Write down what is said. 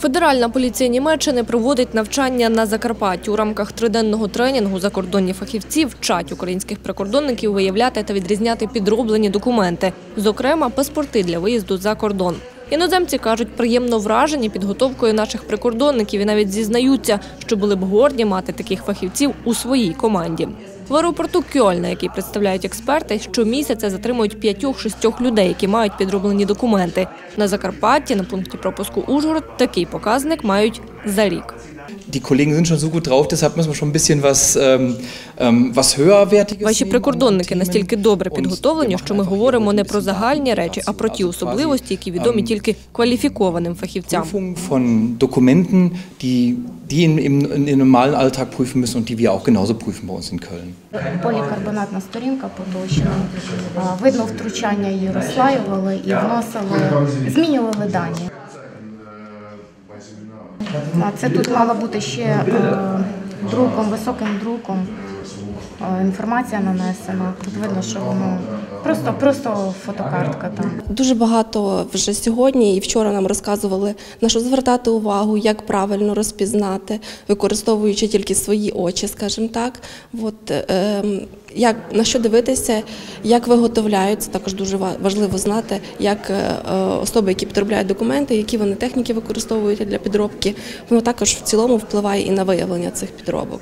Федеральна поліція Німеччини проводить навчання на Закарпатті. У рамках триденного тренінгу закордонні фахівці вчать українських прикордонників виявляти та відрізняти підроблені документи, зокрема паспорти для виїзду за кордон. Іноземці кажуть, приємно вражені підготовкою наших прикордонників і навіть зізнаються, що були б горді мати таких фахівців у своїй команді. В аеропорту Кьольна, який представляють експерти, щомісяця затримують п'ятьох-шістьох людей, які мають підроблені документи. На Закарпатті на пункті пропуску Ужгород такий показник мають за рік. Die Kollegen sind schon so gut drauf, deshalb müssen wir schon ein bisschen was, ähm, ähm, was höherwertiges Ваші прикордонники настільки добре підготовлені, що ми говоримо не про загальні речі, а про ті особливості, які відомі тільки кваліфікованим фахівцям. Von Dokumenten, die die in, im, in den normalen Alltag prüfen müssen und die wir auch genauso prüfen bei uns in Köln. Полікарбонатна сторінка поточена. Видно втручання її розслаювали і вносили, змінювали дані. А це тут мало бути ще е, друком, високим друком. Е, Інформація нанесена. Тут видно, що воно просто, просто фотокартка там. Дуже багато вже сьогодні і вчора нам розказували на що звертати увагу, як правильно розпізнати, використовуючи тільки свої очі, скажімо так. От, ем, як, на що дивитися, як виготовляються, також дуже ва- важливо знати, як е, е, особи, які підробляють документи, які вони техніки використовують для підробки, воно також в цілому впливає і на виявлення цих підробок.